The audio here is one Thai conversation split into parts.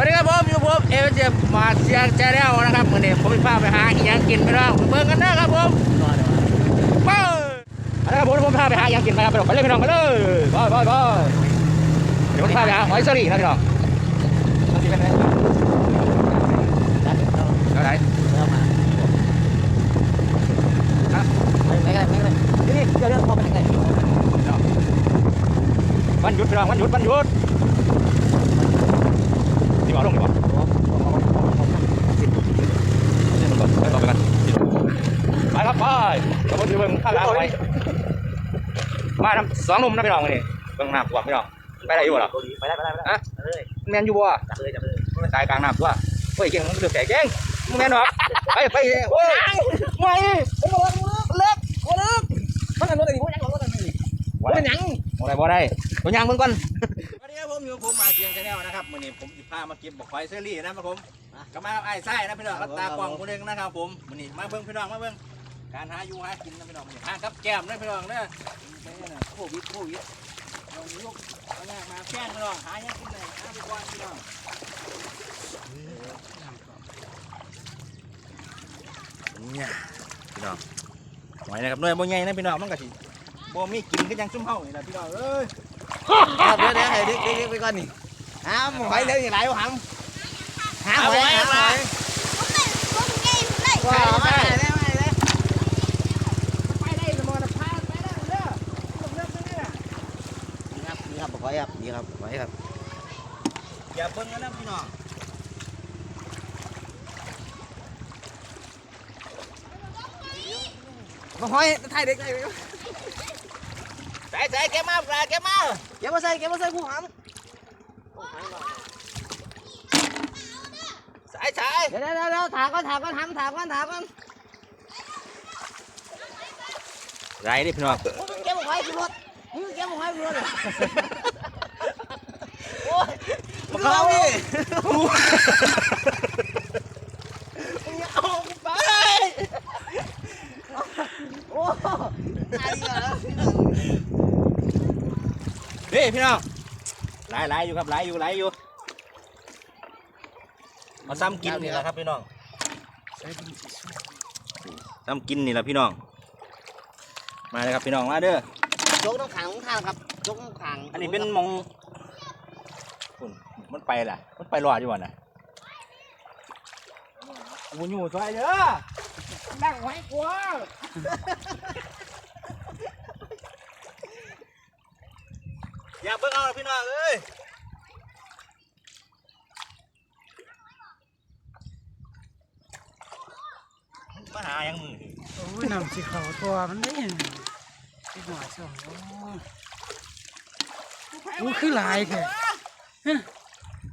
วัสดีครับผมอยู่ผมเอเจมาเสียงแจ๊วนะครับวันนี้ผมพาไปหาอีหยังกินไปแล้วเบิ่งกันนะครับผมไปอาละครับผมผมพาไปหาอีหยังกินไปครับไปเลยพี่น้องไปเลยไปไปไปเดี๋ยวผมพาไปหาหอยสลีนะพี่น้องสลีเป็นไงเท่าไหร่ฮะไม่ไม่ไม่ไม่นี่นี่เดี๋ยวเดี๋ยวพอไปทางไหนวันหยุดพี่น้องวันหยุดวันหยุด ดีกว่าลงดีกว่าไปต่อไปกันไปครับไปกระบวนการเบิ่งข้างล่างไปมาทำสองหนุ่มนะพี่น้องนี่เบิ่งหน้ำท่วมพี่น้องไปได้อยู่บ่ล่ะไปได้ไปได้ไปได้ฮะเลยแมนอยู่บ่จับเลยจับเลยตายกลางน้ำตัวเฮ้ยเก่งมึงเดือดแก่เก่งมึงแมนหรอไปไปโอ้ยไม่ผมบอกว่าเลิกเลิกมันอันนู้นอันนี้มันยังร้อนอันนี้บ่ได้ยังบ่ได้บ่ได้ตัวยังมึงก่อน ครับผมอยู่ผมมาเสียงชาแนลนะครับมื้อนี้ผมสิพามาเก็บบอกไฟเซอรี่นะครับผมก็มาไอ้ไส้นะพี่น้องกับตากล้องคนนึงนะครับผมมื้อนี้มาเบิ่งพี่น้องมาเบิ่งการหาอยู่หากินนะพี่น้องมื้อนี้หากับแก้มนะพี่น้องเด้อโควิดโควิดเราลูกเอาหน้ามาแกล้งพี่น้องหายังกินเลยหาไปก่อนพี่น้องเนี่ยพี่น้องหอยนะครับหน่วยบ่ใหญ่นะพี่น้องมันก็สิบ่มีกินก็ยังซุ่มเฮานี่แหละพี่น้องเอ้ย เดี๋ยวเดี๋ยวให้เด็กเด็กไปก่อนนี่ห้ามหอยเลยอย่างไรวะห้ามห้ามอยห้ามหอยว้าวม่ได้ไม่ได้ไปได้สมอนะพาไปได้เด้อเลิกๆนี่น่ะนี่ครับนี่ครับหอยครับนี่ครับหอยครับอย่าเบิ่งนะพี่น้องมาหอยไทยเด็กไทยใส่ใส่แกมาปลาแกมา เก็บมาใส่เก็บมาใส่ผู้ห้ามใส่ใส่เดี๋ยวเดี๋ยวเดี๋ยวถามก่อนถามก่อนห้ามถามก่อนถามก่อนไรนี่พี่น้องเก็บหอยขึ้นรถเก็บหอยขึ้นรถโอ้ยเขาดิเอาไป โอ้ไอ้เหรอ นี่ พี่น้องหลายหลายอยู่ครับหลายอยู่หลายอยู่มาซ้ำกินนี่แหละครับพี่น้องซ้ำกินนี่แหละพี่น้อง มาเลยครับพี่น้องมาเด้อจกน้ำขังข้างครับจกน้ำขังอันนี้เป็นหมองคุณมันไปล่ะ มันไปรอดอยู่วะน่ะกูอยู่ซอยเด้อนั่งไว้กลัว อย่าเบิ่งเอาล่ะพี่น้องเอ้ยมาหายังมือนี่โอ้ยน้ำสีขาวตัวมันได้ยังไงที่หัวสองโอ้โอ้คือหลายแค่ฮะ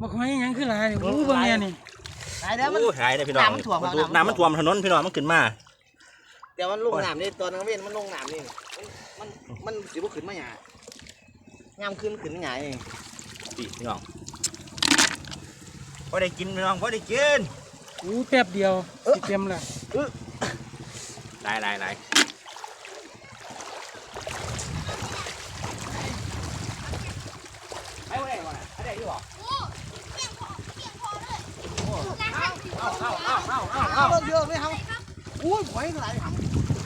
บอกว่ายังคือหลายโอ้บางเนี่ยนี่ไอ้เดี๋ยวมันโอ้หายเลยพี่น้องน้ำมันท่วมประตูน้ำมันท่วมน้ำมันท่วมถนนพี่น้องมันขึ้นมาเดี๋ยวมันลงน้ำนี่ตัวนักเว้นมันลงน้ำนี่มันมันสิบ่ขึ้นมาหยา ย่ำขึ้นขึ้นมาหยาเองพี่พี่น้องพอได้กินพี่น้องพอได้กินโอ้แป๊บเดียวสิเต็มละหลายหลายหลายไม่ได้ก่อนไม่ได้ดีกว่าเอาเอาเอาเอาเอาเอาเบิ่งเยอะไหมครับอุ้ยหอยหลายหำ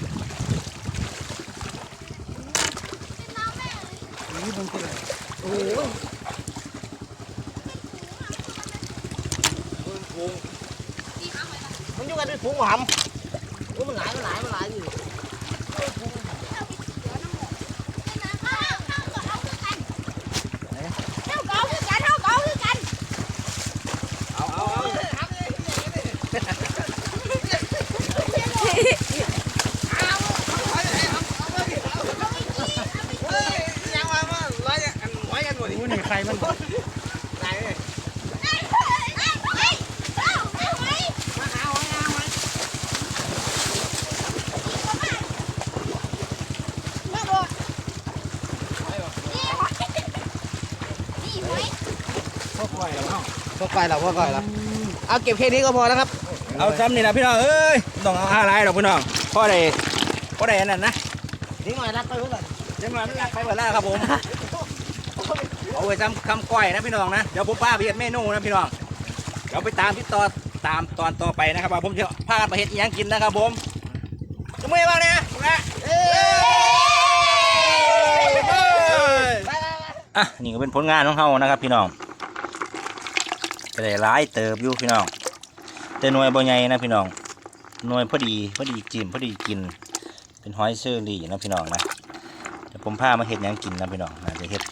โอ้ยบางทีหลายโอ้ยมันอยู่กันเป็นฝูงหำโอ้ยมันหลายมันหลายมันหลายอยู่ เอาเอาเอา ยังมามาร้อยอันหอยกันห มดโอ้นี่ใครมันหลายเลยพ่อปล่อยแล้วเนาะพอไปแล้วพอไปแล้วเอาเก็บแค่นี้ก็พอแล้วครับ เอาซ้ำนี่นะพี่น้องเอ้ยต้องเอาอะไรหรอกพี่น้องพ่อได้พ่อได้อันนั้นนะนี่หน่อยรักไปเพื่อนเดี๋ยวมันรักไปหมดแล้วครับผม เอาไว้ซ้ำคำก้อยนะพี่น้องนะ เดี๋ยวผมป้าไปเฮ็ดเมนูนะพี่น้อง เดี๋ยวไปตามที่ต่อตามตอนต่อไปนะครับว่าผมจะพากันไปเฮ็ดอิหยังกินนะครับผมจะไม่บ้างเนี่ยนะเอ้ยไปไปไปอะนี่ก็เป็นผลงานของเขานะครับพี่น้องก็ได้ร้ายเติบอยู่พี่น้องแต่หน่วยบ่ใหญ่นะพี่น้องหน่วยพอดีพอดีจิ้มพอดีกิน เป็นหอยเชอรี่นะพี่น้องนะเดี๋ยวผมพามาเฮ็ดยังกินนะพี่น้องนะจะเฮ็ด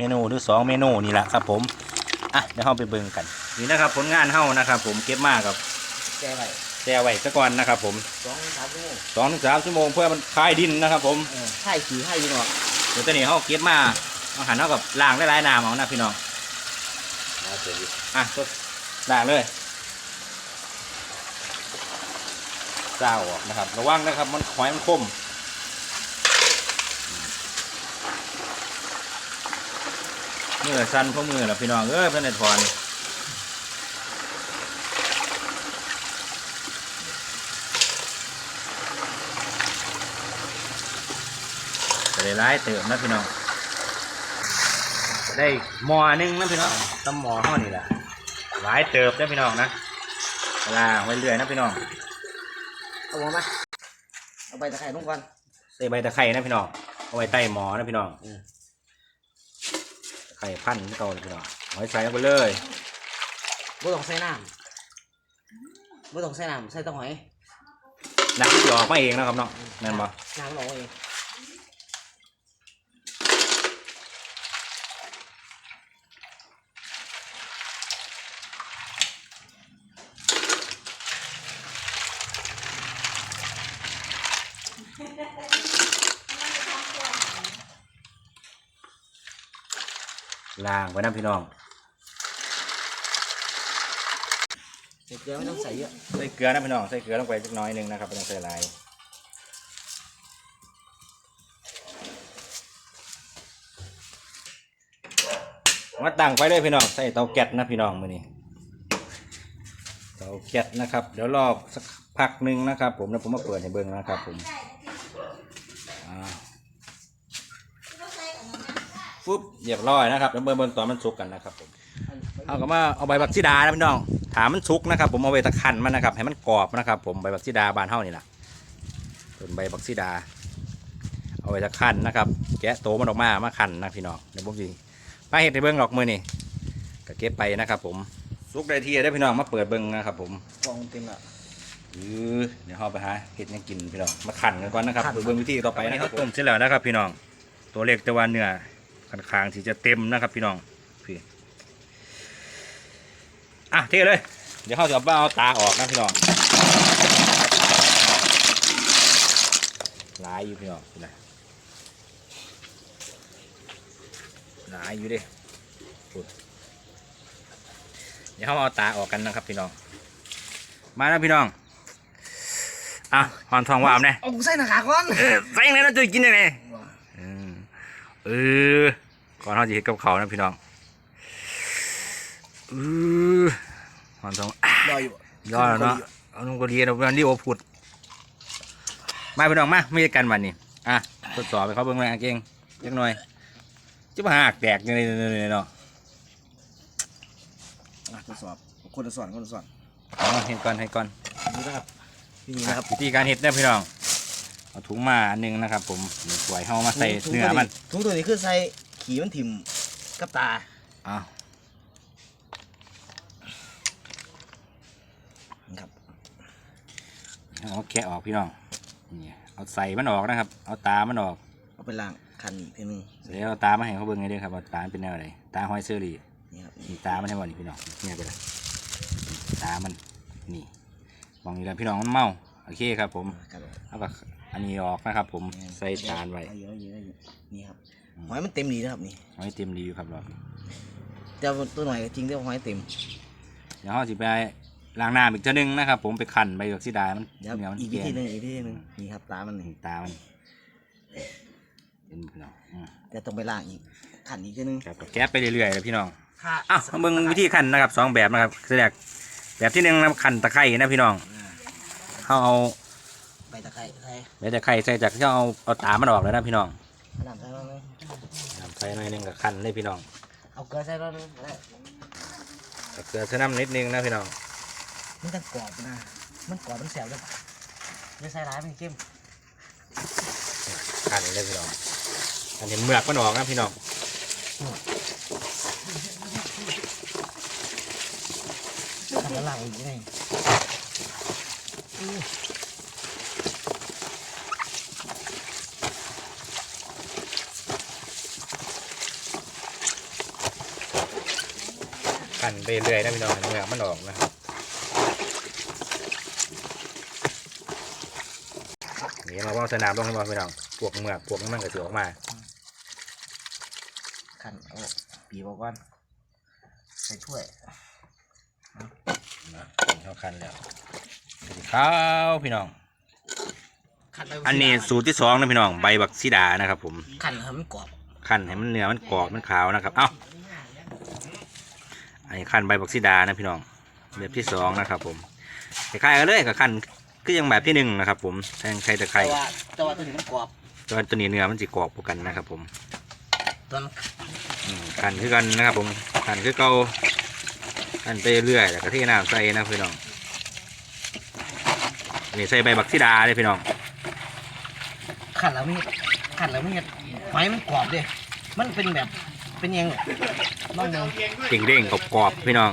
เมนูหรือสองเมนูนี่แหละครับผมอะเดี๋ยวเราไปเบิ่งกัน นี่นะครับ ผลงานเฮานะครับ ผมเก็บมากับแกไปแช่ไว้ซะก่อนนะครับ ผมสองสามชั่วโมงสองถึงสามชั่วโมงเพื่อมันคลายดินนะครับ ผมเออไข่ขี่ไข่ยิงออกเดี๋ยวตอนนี้เขาเก็บมาอาหารเท่ากับล้างได้หลายๆน้ำเอานะพี่น้องอะตัวล้างเลยเจ้าออกนะครับ ระวังนะครับ มันหอยมันคม มือสั้นเพราะมือแหละพี่น้องเอ้ยเพื่อนในถอนจะได้ร้ายเติมนะพี่น้องจะได้หมอหนึงนะพี่น้องตำหมอห้อนี่แหละร้ายเติบนะพี่น้องนะล้างไว้เรื่อยนะพี่น้องเอาหัวมาเอาไปตะไคร้ลงก่อนใส่ใบตะไคร้นะพี่น้องเอาไว้ใต้หมอนะพี่น้องอืมตะ ไคร้พันธุ์เก่าเลยพี่น้องเอาไว้ใส่ลงไปเลยบ่ต้องใส่น้ำบ่ต้องใส่น้ำใส่แตะหอยน้ำมันจะออกมาเองนะครับเนาะแม่นบ่น้ำมันออกมาเอง ล้างไว้นะพี่น้องใส่เกลือไม่ต้องใส่เยอะใส่เกลือนะพี่น้องใส่เกลือลงไปสักน้อยหนึงนะครับไม่ต้องใส่หลายมาตั้งไว้เลยพี่น้องใส่เตาแก๊สนะพี่น้องมือนี้เตาแก๊สนะครับ เดี๋ยวรอสักพักหนึ่งนะครับ ผมแล้วผมมาเปิดให้เบิ่งนะครับผมอ่า ปุ๊บเรียบร้อยนะครับแล้วเบิ่งเบิ่งตอนมันสุกกันนะครับผมเอาก็มาเอาใบบักซีดานะพี่น้องถามมันสุกนะครับ ผมเอาไปตะคันมันนะครับ ให้มันกรอบนะครับ ผมใบบักซีดาบานเท่านี่แหละเป็นใบบักซีดา เอาไปตะคันนะครับ แกะโตมันออกมามาคันนะพี่น้องเดี๋ยวผมสิมาเห็ดในเบิ้งหลอกมือนี่ก็เก็บไปนะครับ ผมสุกได้ทีได้พี่น้องมาเปิดเบิ้งนะครับ ผมฟองเต็มละเออเดี๋ยวเราไปหาเห็ดหยังกินพี่น้องมาขันกันก่อนนะครับคั่นไปเบิ้งวิธีต่อไปนะครับต้มเสร็จแล้วนะครับ พี่น้องตัวเล็กแต่ว่าเนื้อ ค่อนข้างที่จะเต็มนะครับพี่น้องพี่อะเทเลย เดี๋ยวเขาจะเอาตาออกนะพี่น้องหลายอยู่พี่น้องเป็นไรหลายอยู่เดิพูดเดี๋ยวเขาเอาตาออกกันนะครับพี่น้อง มาแล้วพี่น้องอะหอนทองว่าเอาเนี่ยเอากูใส่หน้ากากก่อนเออใส่ยังไงนะจะกินยังไงเออ เออก่อนเขาจะเห็ดกับเขาวนะพี่น้องเออหอนทองอะรออยู่ยอดแล้วเนาะเอาลงกระเดียนเอาวันนี้โอพุดมาพี่น้องมาไม่ใช่กันวันนี้อะทดสอบไปเขาเบิ่งแรงเก่งเล็กหน่อยจะมาหักแตกยังไงเนาะอะทดสอบคนทดสอบคนทดสอบเอาเห็ดก่อนเห็ดก่อนนี่นะครับนี่นะนะคครัรับบวิธีการเห็ดเนี่ยพี่น้อง เอาถุงมาอันหนึงนะครับ ผมนี่สวยเข้ามาใส่เนื้อมันถุงตัวนี้คือใส่ขี่มันถิ่มกับตาอ้าวครับเอาแกะออกพี่น้องนี่เอาใส่มันออกนะครับ เอาตามันออก เอาไปล้างคันอีกทีหนึงเดี๋ยวเอาตามาให้เขาเบิ่งไงเด้อครับว่าตามันเป็นแนวไหนตาหอยเซอรี่นี่ครับนี่ตามันให้บ่นี่พี่น้องเนี่ยไปเลยตามันนี่มองนี่แล้วพี่น้องมันเมาโอเคครับผม ครับ เอาก็ อันนี้ออกนะครับ ผมใส่จานไว้เอาอยู่เอาอยู่เอาอยู่นี่ครับหอยมันเต็มดีนะครับนี่หอยเต็มดีอยู่ครับรอบนี้แต่ว่าตัวหน่อยก็จริงแต่ว่าหอยเต็มเดี๋ยวเขาสิไปล้างน้ำอีกเจ้านึงนะครับ ผมไปขันใบดอกซีดามันเดี๋ยวเหนียวมันอีกวิแก่ธีหนึงอีกวิธีหนึงนี่ครับตามันนี่ตามันเป็นพี่น้องอืมแต่ต้องไปล้างอีกขันอีกทีหนึงครับก็แก๊สไปเรื่อยๆเลยพี่น้องค่ะอ้าวเบิ่งวิธีขันนะครับสองแบบนะครับแรกแบบที่หนึ่งนะครับขันตะไคร่นะพี่น้องเขาเอาใบ ตะไคร้ใส่ใบตะไคร่ใส่จากที่เอาเอาตามันออกเลยนะพี่น้องเอาน้ำใส่บ้างไหมใส่หน่อยหนึงกับขันเลยพี่น้องเอาเกลือใส่บ้างไหมได้ตะเกลือใส่น้ำนิดนึงนะพี่น้องมันจะกรอบนะ มันกรอบมันแสบเลยอย่าใส่ร้ายมันเข้มขันเลยพี่น้องอันนี้เมือกมันออกนะพี่น้องทำละลายอีกไงขันไป เรื่อยนะพี่น้องเมือกมันออกนะครับนี่มาว่างสนามลงให้บอพี่น้องพวกเมือกพวกนี้มันก็จะออกมาขันเอาปีบอกก่อนใส่ถ้วยนะเขาคันแล้วข้าวพี่น้องขันไปอันนี้สูตรที่สองนะพี่น้องใบบักซีดานะครับ ผมขันให้มันกรอบขั้นให้มันเนื้อมันกรอบมันขาวนะครับ เอ้า อันนี้ขั้นใบบักซีดานะพี่น้องแบบที่สองนะครับผมคล้ายๆกันเลยกับขั้นก็ยังแบบที่หนึ่งนะครับ ผมแทงไข่ตะไคร้แต่ว่าแต่ว่าตัวนี้มันกรอบตัวตัวนี้เนื้อมันจะกรอบกว่ากันนะครับ ผมตัวนั้นอืมขั้นคือกันนะครับ ผมขั้นคือเก่าขั้นไปเรื่อยแล้วก็เที่น้ำใส่นะพี่น้องอันนี้ใส่ใบบักซีดาเลยพี่น้องขันแล้วมีขันแล้วมีไฟมันกรอบเลยมันเป็นแบบเป็นยัง ลองดูเด้งเด้งๆกรอบๆพี่น้อง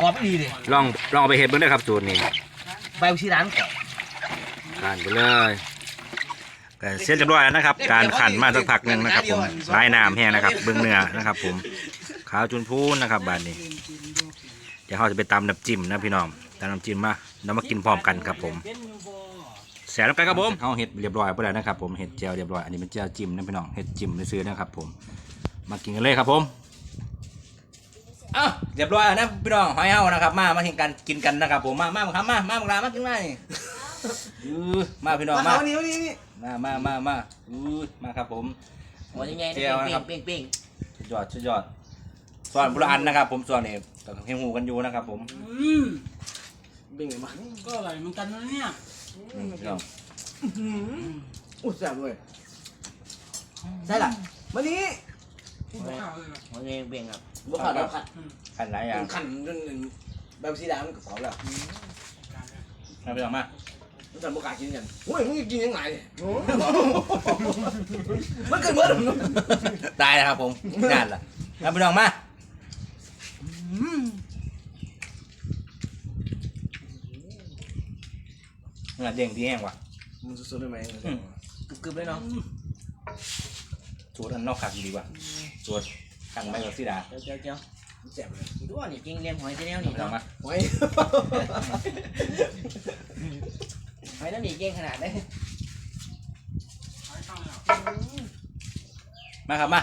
กรอบดีเลยลองลองเอาไปเห็ดเบิ่งได้อครับสูตรนี้ใบชีร้านกรอบขันไปเลยก็เสร็จเรียบร้อยแล้วนะครับ การขันมาสักพักหนึ่งนะครับ ผมลายน้ำแห้งนะครับ เบื้องเนื้อนะครับ ผมขาวจุนพูนนะครับบานนี้ เดี๋ยวเราจะไปตำน้ำจิ้มนะพี่น้องตำน้ำจิ้มมาแล้วมากินพร้อมกันครับผม แสบแล้วกันครับผมเขาเห็ดเรียบร้อยไปแล้วนะครับ ผมเห็ดเจียวเรียบร้อยอันนี้เป็นเจียวจิ้มนะพี่น้องเห็ดจิ้มซื้อๆนะครับ ผม มากินกันเลยครับผม อ้าวเรียบร้อยแล้วนะพี่น้องหอยเฮานะครับ มามาเห็นกันกินกันนะครับผมมามาครับมามามามากินมานี่อือมาพี่น้องมาเอานี่เอานี่นี่มามามามาอู้ยมาครับผมหัวยังไงเจียวนะครับเป้งเป้งสุดยอดสุดยอดส่วนบุรอันนะครับ ผมส่วนนี้ก็เฮงหูกันอยู่นะครับ ผมอืมเป้งเลยมาก็อร่อยเหมือนกันนะเนี่ยอืมพี่น้องอุ้ยแซ่บด้วยใช่ล่ะวันนี้ข้าวเลยว่ะหัวยังไงเป้งครับ บุกขัดบุกขัดขันหลายอย่างขันจนแบบสีดำมันก็กรอบแล้วมาพี่น้องมามันจะบุกขัดกินกันโอ้ยมึงกินยังไงเนี่ยมันเกิดเมื่อไหร่ตายแล้วครับผมงานละมาพี่น้องมาเงาเด้งที่แห้งว่ะมึงสุดๆได้ไหมอืมกึบๆเลยเนาะสูตรอันนอกขัดดีกว่าสูตร ขันใบกับสีดาเจ้าเจ้าแซ่บเลยดูว่านี่กินเลี้ยงหอยเจ้าแนวนี่พี่น้องเนาะหอยหอยนั่นนี่เก่งขนาดได้มาครับมา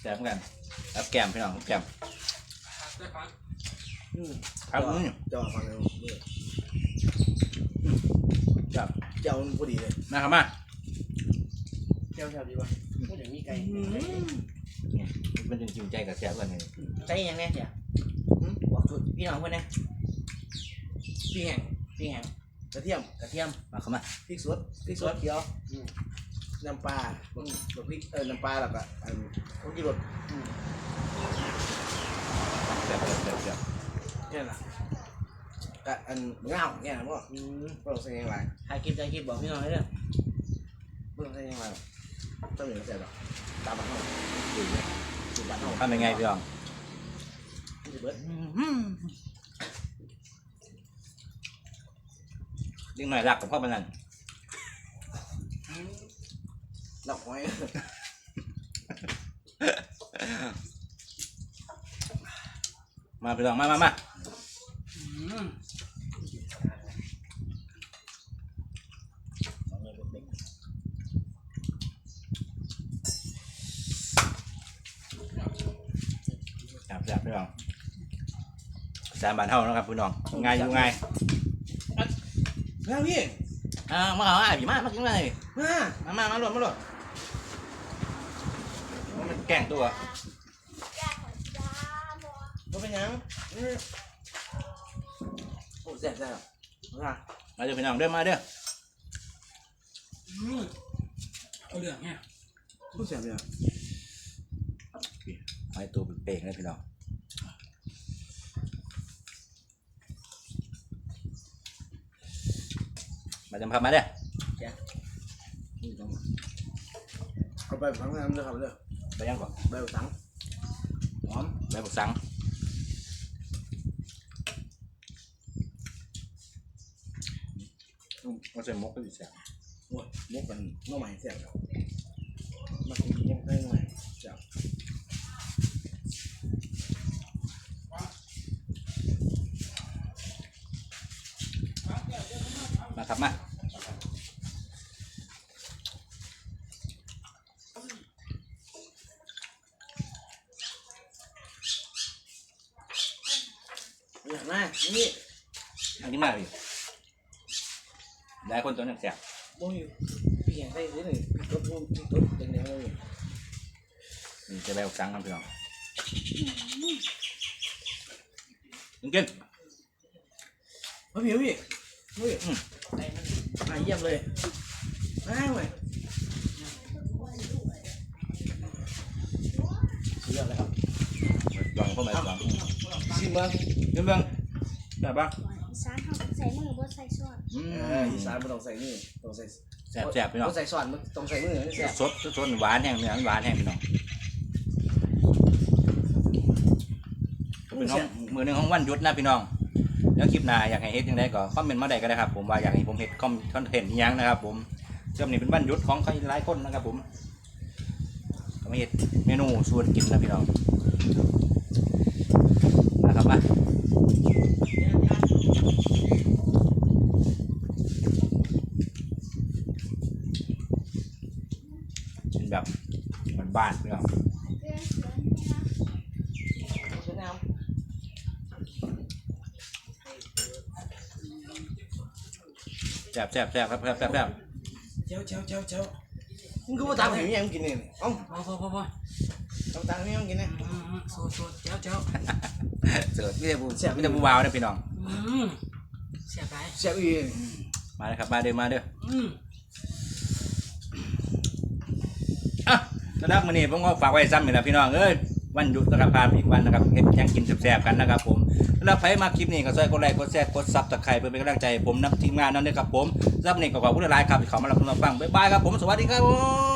แซ่บเหมือกันรับแกมพี่น้องรับแกมครับเจ้าฟังเลยครับเจ้ามันพอดีเลยมาครับมาเจ้าแซ่บดีวะพูดอย่างนี้ไกล มันจริงๆใจกับแซ่บกันนี่ใช่ยังไงเสียบอกชุดพี่น้องเพื่อนนะพี่แห้งพี่แห้งกระเทียมกระเทียมมาเข้ามาพริกสดพริกสดเขียวน้ำปลาบักพริกเออน้ำปลาแล้วก็อันข้าวจีรสแซ่บแซ่บแซ่บแซ่บแค่นั้นละก็อันเงาแค่นั้นบ่บ่ต้องใส่ยังไงถ่ายคลิปถ่ายคลิปบอกพี่น้องให้เด้อบ่ต้องใส่ยังไง ต้องเหลือใส่หรอกตามบ้านเฮาดูเลยดูบ้านเฮาทำยังไงพี่น้องสิเบิดเลี้ยงหน่อยรักกับพ่อมันนั่นดอกหอยมาพี่น้องมามามา อืม แซ่บแซ่บ พี่น้องสามบาทเท่านะครับพี่น้องง่ายอยู่ง่ายแล้วพี่อ่ามาเอาอะพี่มามากินเลยมามามามาหลดมาหลดมันแกล้งตัวบ่เป็นหยังอืมโอ้แซ่บแซ่บมามาเด้อพี่น้องเด้อมาเด้ออืมเอาเหลืองเนี่ยโอ้แซ่บเลยอะไม้ตัวเป่งๆเลยพี่น้อง มาจำพามาเด้อนี่ต้องเอาไปฝังน้ำเลยครับเลยไปยังก่อนใบสังหอมไปบุกสังอืมมันใส่หมกก็ดีแซ่บโอ้ยมุกกันน้องใหม่เสียบแล้วมากินมุกได้หน่อยเจ้า มาครับมาอยากมานี่อันนี้มาดิได้คนตัวนึงแซ่บโอ้ยพี่อยากได้ซื้อหนึ่งรถพุ่งรถแดงๆเลยนี่จะไปบุกสังกันพี่น้องกินกินเฮ้ยพี่พี่เฮ้ย อืมอะเยี่ยมเลยมาหน่อยสุดยอดเลยครับลองเข้ามาลองชิมบ้างกินเบิ่งได้ปะอีสานเขาใส่มือบ่ใส่ซอสอืเออมอีสานไม่ต้องใส่นี่ต้องใส่แซ่บแซ่บพี่น้องต้องใส่ซอสมันต้องใส่มือนี่แซ่บสดสดหวานแห้งเนื้อหวานแห้งพี่น้องเป็นห้องมือหนึ่งของวันหยุดนะพี่น้อง แล้วคลิปหน้าอยากให้เฮ็ดยังไงก็คอมเมนต์มาได้ก็ได้ครับผมว่าอยากให้ผมเฮ็ดคอมคอนเทนต์ยังนะครับ ผมเชื่อมนี่เป็นวันยุดของใครหลายคนนะครับ ผมก็มาเฮ็ดเมนูชวนกินนะพี่น้องนะครับมาเป็นแบบบ้านๆพี่น้อง สวยงาม แซ่บแซ่บแซ่บครับแซ่บแซ่บแซ่บเจ้าเจ้าเจ้าเจ้ามึงก็มาตามให้ยังกินเนี่ยเอ้าพอพอพอพอตามตามให้ยังกินเนี่ยอืมอืมโซโซเจ้าเจ้าเสิร์ฟไม่ได้ผู้ไม่ได้ผู้วาวนะพี่น้องอืมเสียไปแซ่บอีกมาเลยครับมาเด้อมาเด้ออืมอะสำหรับมื้อนี้ผมก็ฝากไว้ซ้ำนี่แหละพี่น้องเอ้ย วันหยุดนะครับพาอีกวันนะครับเฮ็ดหยังกินแซ่บๆกันนะครับ ผมแล้วใครมาคลิปนี้ก็ช่วยกดไลค์กดแชร์กดซับสไครป์เพื่อเป็นกำลังใจผมนักทีมงานนั่นด้วยครับผมสำหรับนี้ก็ขอบคุณหลายครับที่เข้ามารับชมรับฟังบ๊ายบายครับผมสวัสดีครับผม